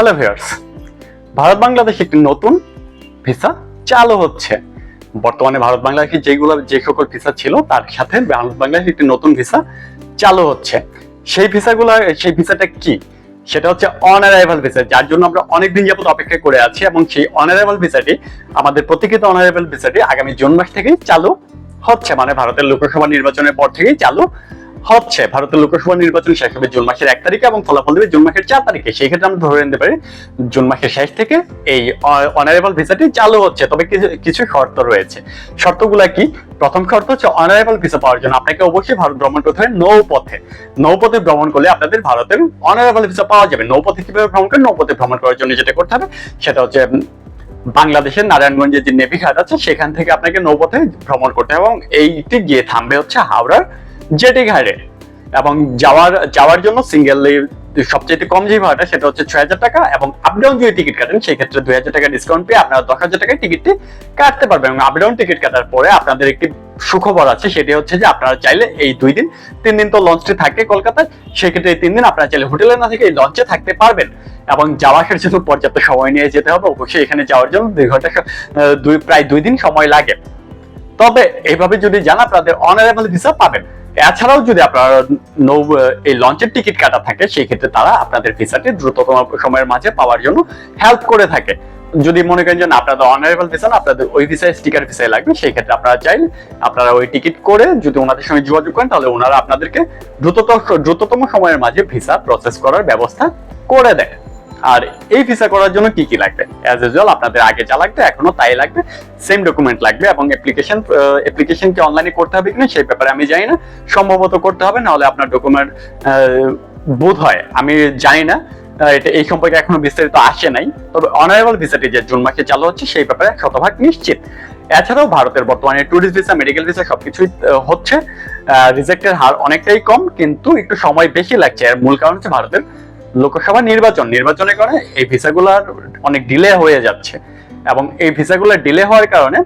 Hello viewers Bharat Bangladesh একটি নতুন visa চালু হচ্ছে। বর্তমানে ভারত বাংলাদেশে যেগুলো যে সকল ভিসা ছিল, তার সাথে ভারত বাংলাদেশ একটি নতুন ভিসা চালু হচ্ছে। সেই ভিসাগুলো সেই ভিসাটা কি? সেটা হচ্ছে অন অ্যারাইভাল ভিসা যার জন্য আমরা অনেকদিন যাবত অপেক্ষা করে আছি এবং সেই অন অ্যারাইভাল ভিসাটি আমাদের প্রতীক্ষিত অন অ্যারাইভাল ভিসাটি আগামী জুন মাস থেকেই চালু হচ্ছে। মানে ভারতের লোকসভা নির্বাচনের পর থেকেই চালু হচ্ছে ভারতের লোকসভা নির্বাচন শেষ হবে জুন মাসের এক তারিখে এবং ফলাফল দেবে জুন মাসের চার তারিখে। সেই ক্ষেত্রে আমরা ধরে নিতে পারি জুন মাসের শেষ থেকে এই অনারেবল ভিসাটি চালু হচ্ছে। তবে কিছু শর্ত রয়েছে। শর্তগুলো কি? প্রথম শর্ত হচ্ছে অনারেবল ভিসা পাওয়ার জন্য আপনাকে অবশ্যই ভারত ভ্রমণ করতে হবে নৌপথে। নৌপথে ভ্রমণ করলে আপনাদের ভারতের অনারেবল ভিসা পাওয়া যাবে। নৌপথে কীভাবে ভ্রমণ করেন নৌপথে ভ্রমণ করার জন্য যেটা করতে হবে, সেটা হচ্ছে বাংলাদেশের নারায়ণগঞ্জের যে নেভি ঘাট আছে, সেখান থেকে আপনাকে নৌপথে ভ্রমণ করতে হবে এবং এইটি গিয়ে থামবে হচ্ছে হাওড়ার জেটি ঘাটে এবং যাওয়ার যাওয়ার জন্য সিঙ্গেল সবচেয়ে কম যে ভাড়াটা, সেটা হচ্ছে ছয় হাজার টাকা এবং আপ ডাউন যদি টিকিট কাটেন সেই ক্ষেত্রে দুই হাজার টাকা ডিসকাউন্ট পেয়ে আপনারা দশ হাজার টাকায় টিকিটটি কাটতে পারবেন এবং আপ ডাউন টিকিট কাটার পরে আপনাদের একটি সুখবর আছে, সেটি হচ্ছে যে আপনারা চাইলে এই দুই দিন, তিন দিন তো লঞ্চটি থাকে কলকাতায়, সেক্ষেত্রে এই তিন দিন আপনারা চাইলে হোটেলে না থেকে এই লঞ্চে থাকতে পারবেন। এবং যাওয়া আসার জন্য পর্যাপ্ত সময় নিয়ে যেতে হবে, অবশ্যই এখানে যাওয়ার জন্য দুই ঘণ্টা দুই, প্রায় দুই দিন সময় লাগে। তবে এইভাবে যদি যান, আপনাদের অনারেবল ভিসা পাবেন। এছাড়াও যদি আপনার নৌ, এই লঞ্চের টিকিট কাটা থাকে সেই ক্ষেত্রে তারা আপনাদের ভিসাটি দ্রুততম সময়ের মাঝে পাওয়ার জন্য হেল্প করে থাকে। যদি মনে করেন যে আপনাদের অনারেবল ভিসা আপনাদের ওই ভিসায় স্টিকার ভিসায় লাগবে সেই ক্ষেত্রে আপনারা চাইলে আপনারা ওই টিকিট করে যদি ওনাদের সঙ্গে যোগাযোগ করেন, তাহলে ওনারা আপনাদেরকে দ্রুততম দ্রুততম সময়ের মাঝে ভিসা প্রসেস করার ব্যবস্থা করে দেয়। আর এই ভিসা করার জন্য কি কি লাগবে? অ্যাজ ইউজুয়াল আপনাদের আগে যা লাগবে এখনও তাই লাগবে সেম ডকুমেন্ট লাগবে এবং অ্যাপ্লিকেশন অ্যাপ্লিকেশন কি অনলাইনে করতে হবে কিনা সেই ব্যাপারে আমি জানি না। সম্ভবত করতে হবে, নাহলে আপনার ডকুমেন্ট বোধ হয়, আমি জানি না এটা এই সম্পর্কে এখনও বিস্তারিত আসে নাই। তবে অনারেবল ভিসাটি যে জুন মাসে চালু হচ্ছে, সেই ব্যাপারে শতভাগ নিশ্চিত। এছাড়াও ভারতের বর্তমানে ট্যুরিস্ট ভিসা মেডিকেল ভিসা সবকিছুই হচ্ছে। রিজেক্টের হার অনেকটাই কম, কিন্তু একটু সময় বেশি লাগছে। এর মূল কারণ হচ্ছে ভারতের লোকসভা নির্বাচন নির্বাচনে করে এই ভিসাগুলার অনেক ডিলে হয়ে যাচ্ছে এবং এই ভিসাগুলো ডিলে হওয়ার কারণে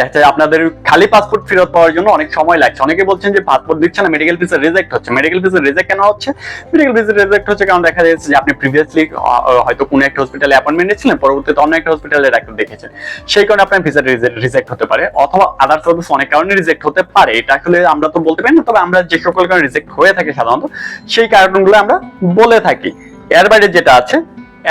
দেখা যায় আপনাদের খালি পাসপোর্ট ফেরত পাওয়ার জন্য অনেক সময় লাগছে। অনেকে বলছেন যে পাসপোর্ট দিচ্ছে না মেডিকেল ভিসা রিজেক্ট হচ্ছে। মেডিকেল ভিসা রিজেক্ট কেন হচ্ছে? মেডিকেল ভিসা রিজেক্ট হচ্ছে কারণ দেখা যাচ্ছে যে আপনি প্রিভিয়াসলি হয়তো কোনো একটা হসপিটালে অ্যাপয়েন্টমেন্ট নিয়েছিলেন, পরবর্তীতে অন্য একটা হসপিটালে ডাক্তার দেখেছেন সেই কারণে আপনার ভিসা রিজেক্ট হতে পারে। অথবা আদার সার্ভিস অনেক কারণে রিজেক্ট হতে পারে। এটা আসলে আমরা তো বলতে পারি না, তবে আমরা যে সকল কারণে রিজেক্ট হয়ে থাকে সাধারণত, সেই কারণগুলো আমরা বলে থাকি। এর বাইরে যেটা আছে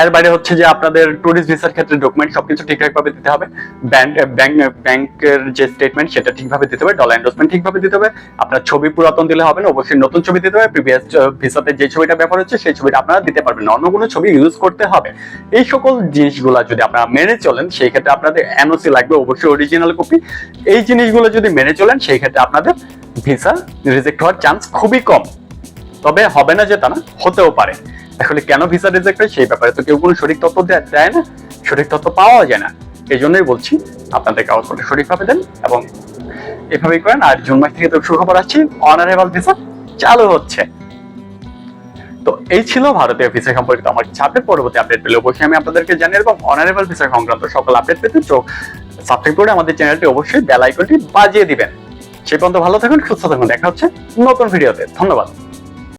এর বাইরে হচ্ছে যে আপনাদের টুরিস্ট ভিসার ক্ষেত্রে ডকুমেন্ট সবকিছু ঠিকঠাক ভাবে দিতে হবে। ব্যাংক ব্যাংক ব্যাংকের যে স্টেটমেন্ট সেটা ঠিকভাবে দিতে হবে ডলার এন্ডোসমেন্ট ঠিকভাবে দিতে হবে। আপনার ছবি পুরাতন দিলে হবে না, অবশ্যই নতুন ছবি দিতে হবে। প্রিভিয়াস ভিসাতে যে ছবিটা ব্যবহার হচ্ছে, সেই ছবিটা আপনারা দিতে পারবেন। অন্য কোনো ছবি ইউজ করতে হবে। এই সকল জিনিসগুলো যদি আপনারা মেনে চলেন, সেই ক্ষেত্রে আপনাদের এনওসি লাগবে, অবশ্যই অরিজিনাল কপি এই জিনিসগুলো যদি মেনে চলেন, সেই ক্ষেত্রে আপনাদের ভিসা রিজেক্ট হওয়ার চান্স খুবই কম। তবে হবে না যে তা না, হতেও পারে। আসলে কেন ভিসা রিজেক্ট হয় সেই ব্যাপারে তো কেউ কোনো সঠিক তথ্য দেয় না। সঠিক তথ্য পাওয়া যায় না। এই জন্যই বলছি, আপনাদের কাগজপত্র সঠিকভাবে দেন এবং এভাবেই করেন। আর জুন মাস থেকে তো সুখবর আসছে অনারেবল ভিসা চালু হচ্ছে। তো এই ছিল ভারতীয় ভিসা সম্পর্কিত আমার আপডেট পরবর্তী আপডেট পেলে অবশ্যই আমি আপনাদেরকে জানিয়ে এবং অনারেবল ভিসা সংক্রান্ত সকল আপডেট পেতে চোখ সাবস্ক্রাইব করে আমাদের চ্যানেলটি অবশ্যই বেল আইকনটি বাজিয়ে দিবেন। সেই পর্যন্ত ভালো থাকুন, সুস্থ থাকুন। দেখা হচ্ছে নতুন ভিডিওতে ধন্যবাদ।